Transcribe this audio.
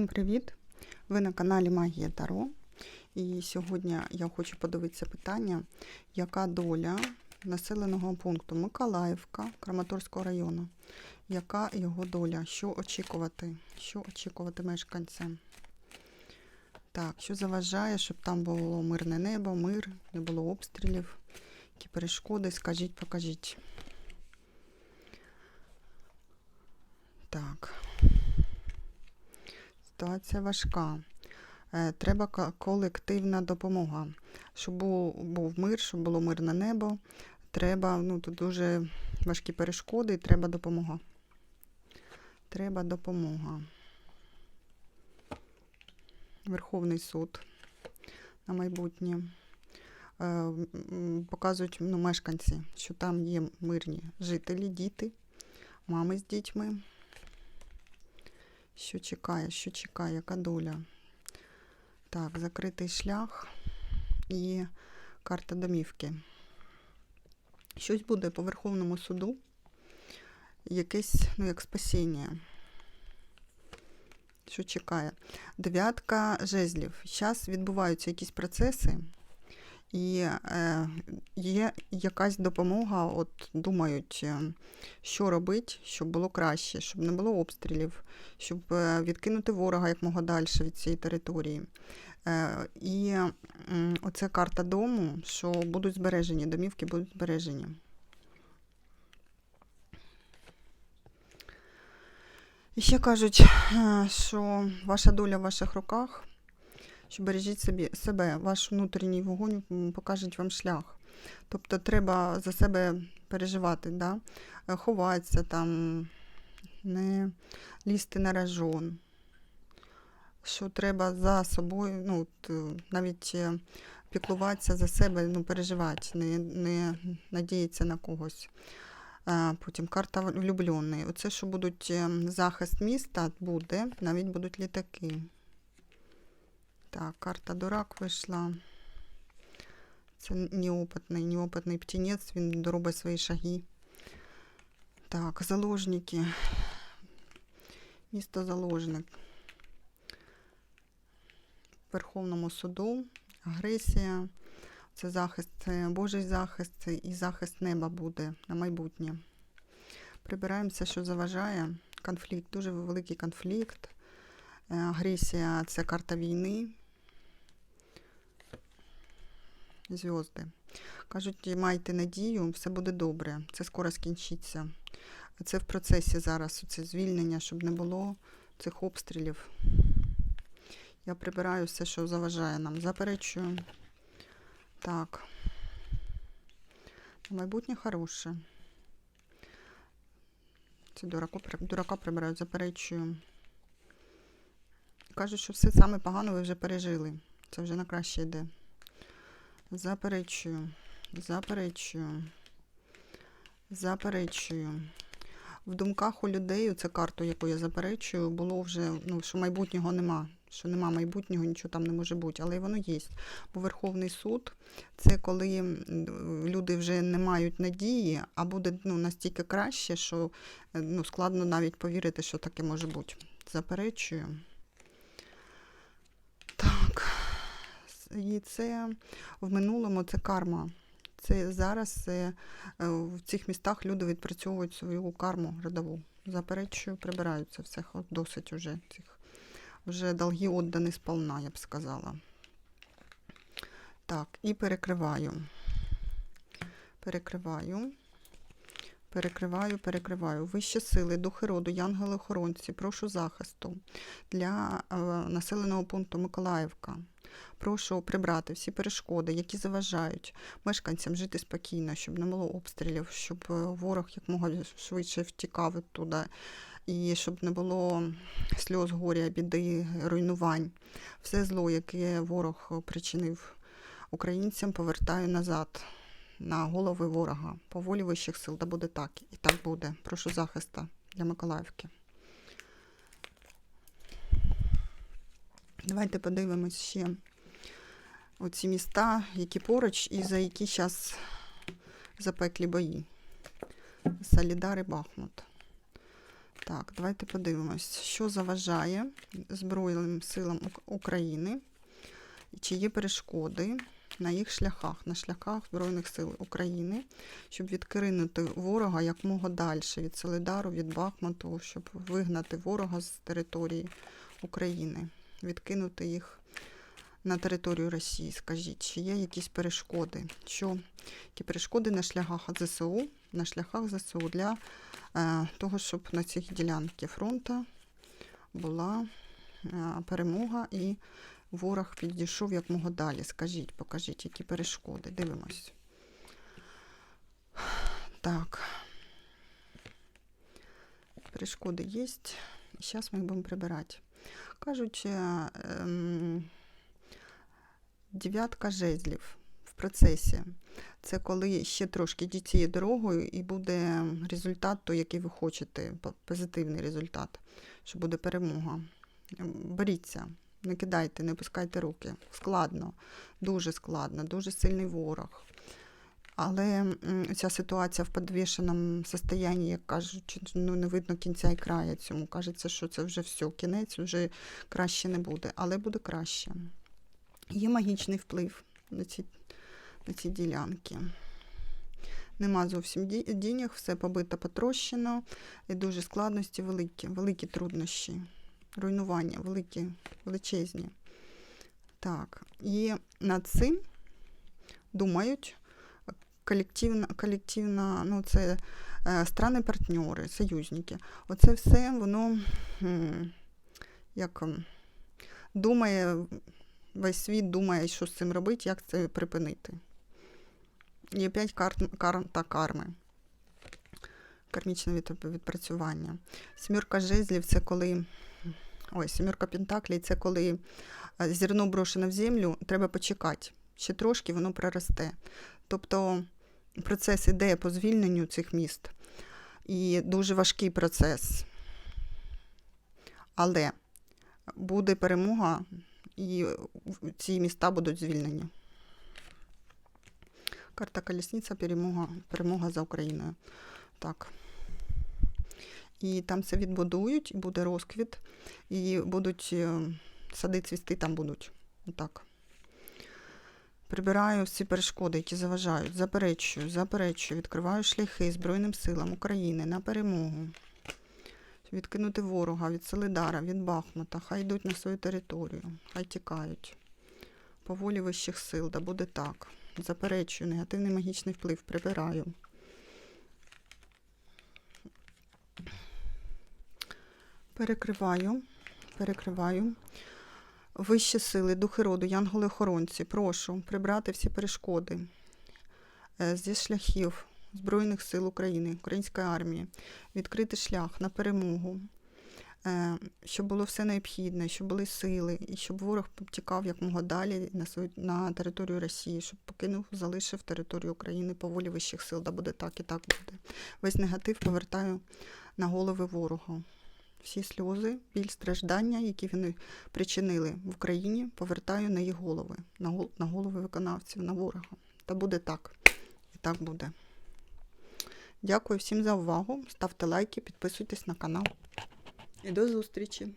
Всім привіт! Ви на каналі Магія Таро. І сьогодні я хочу подивитися питання, яка доля населеного пункту Миколаївка Краматорського району. Яка його доля? Що очікувати? Що очікувати мешканцям? Так, що заважає, щоб там було мирне небо, мир, не було обстрілів, які перешкоди, скажіть, покажіть. Так. Ситуація важка. Е, Треба колективна допомога. Щоб був, мир, щоб було мирне небо. Треба, ну тут дуже важкі перешкоди і треба допомога. Треба допомога. Верховний суд на майбутнє. Е, Показують ну, мешканці, що там є мирні жителі, діти, мами з дітьми. Що чекає, що чекає, яка доля? Так, закритий шлях і карта домівки. Щось буде по Верховному суду, якесь, ну, як спасіння. Що чекає? Дев'ятка жезлів. Зараз відбуваються якісь процеси, і е, є якась допомога, от думають, е, що робити, щоб було краще, щоб не було обстрілів, щоб е, відкинути ворога як мога далі від цієї території. І оце карта дому, що будуть збережені, домівки будуть збережені. І ще кажуть, що ваша доля в ваших руках, що бережіть собі, себе, ваш внутрішній вогонь покаже вам шлях. Тобто треба за себе переживати, да? Е, ховатися там, не лізти на рожон. Що треба за собою, ну, е, навіть е, піклуватися за себе, ну, переживати, не, не надіятися на когось. Потім карта влюблений. Оце, що будуть е, захист міста, буде, навіть будуть літаки. Так, карта дурак вийшла. Це неопитний, неопитний птінець, він робить свої шаги. Так, заложники. Місто заложник. Верховному суду, агресія, це захист, це Божий захист це і захист неба буде на майбутнє. Прибираємося, що заважає. Конфлікт, дуже великий конфлікт. Е, Агресія це карта війни. Зв'язки. Кажуть, майте надію, все буде добре, це скоро скінчиться. Це в процесі зараз, це звільнення, щоб не було цих обстрілів. Я прибираю все, що заважає нам. Заперечую. Так. Майбутнє хороше. Це дураку, дурака прибирають, заперечую. Кажуть, що все саме погано ви вже пережили. Це вже на краще йде. Заперечую. Заперечую. Заперечую. В думках у людей, цю карту, яку я заперечую, було вже, ну, що майбутнього нема. Що нема майбутнього, нічого там не може бути, але воно є. Бо Верховний суд це коли люди вже не мають надії, а буде ну, настільки краще, що е, ну, складно навіть повірити, що таке може бути. Заперечую. Так. І це в минулому це карма. Це зараз е, е, в цих містах люди відпрацьовують свою карму родову. Заперечую, прибираються все досить уже цих. Вже долги віддані сполна, я б сказала. Так, і перекриваю. Перекриваю. Перекриваю, перекриваю. Вищі сили, духи роду, янгели-охоронці, прошу захисту для е, населеного пункту Миколаївка. Прошу прибрати всі перешкоди, які заважають мешканцям жити спокійно, щоб не було обстрілів, щоб е, ворог якомога швидше втікав туди, і щоб не було сльоз, горя, біди, руйнувань. Все зло, яке ворог причинив українцям, повертаю назад на голови ворога. По волі вищих сил, да буде так. І так буде. Прошу захиста для Миколаївки. Давайте подивимось ще оці міста, які поруч і за які зараз запеклі бої. Солідар і Бахмут. Так, давайте подивимось, що заважає Збройним силам Ук- України, чи є перешкоди на їх шляхах, на шляхах Збройних сил України, щоб відкинути ворога якмога далі від Солидару, від Бахмуту, щоб вигнати ворога з території України, відкинути їх на територію Росії. Скажіть, чи є якісь перешкоди? Що які перешкоди на шляхах ЗСУ, на шляхах ЗСУ для е, того, щоб на цій ділянці фронту була е, перемога і ворог підійшов якмога далі. Скажіть, покажіть, які перешкоди. Дивимось. Так. Перешкоди є. Зараз ми їх будемо прибирати. Кажуть, е, ем, дев'ятка жезлів в процесі. Це коли ще трошки цією дорогою і буде результат, той, який ви хочете, позитивний результат, що буде перемога. Ем, Боріться, не кидайте, не пускайте руки. Складно, дуже складно, дуже сильний ворог. Але ця ситуація в підвішеному стані, як кажуть, ну не видно кінця і края цьому. Кажеться, що це вже все, кінець, вже краще не буде, але буде краще. Є магічний вплив на ці, на ці ділянки. Нема зовсім ді- дінях, все побито, потрощено, і дуже складності великі, великі труднощі, руйнування, великі, величезні. Так, і над цим думають колективна, колективна ну це е, страни-партнери, союзники. Оце все воно як думає, весь світ думає, що з цим робити, як це припинити. І опять кар, карта карми. Кармічне відпрацювання. Сімірка жезлів це коли. Ой, сімірка пентаклей це коли е, зерно брошене в землю, треба почекати. Ще трошки воно проросте. Тобто процес іде по звільненню цих міст. І дуже важкий процес. Але буде перемога, і ці міста будуть звільнені. Карта колісниця, перемога, перемога за Україною. Так. І там все відбудують, і буде розквіт, і будуть е, сади цвісти там будуть. Отак. Прибираю всі перешкоди, які заважають, заперечую, заперечую, відкриваю шляхи Збройним силам України на перемогу. Відкинути ворога від Солидара, від Бахмута, хай йдуть на свою територію, хай тікають. По волі вищих сил, да буде так. Заперечую, негативний магічний вплив, прибираю. Перекриваю, перекриваю. Вищі сили, духи роду, янголи-охоронці, прошу прибрати всі перешкоди е, зі шляхів Збройних сил України, Української армії, відкрити шлях на перемогу, е, щоб було все необхідне, щоб були сили, і щоб ворог тікав якмога далі на свою на територію Росії, щоб покинув, залишив територію України по волі вищих сил. Да буде так і так буде. Весь негатив повертаю на голови ворога. Всі сльози, біль, страждання, які вони причинили в Україні, повертаю на їх голови, на голови виконавців, на ворога. Та буде так. І так буде. Дякую всім за увагу. Ставте лайки, підписуйтесь на канал. І до зустрічі!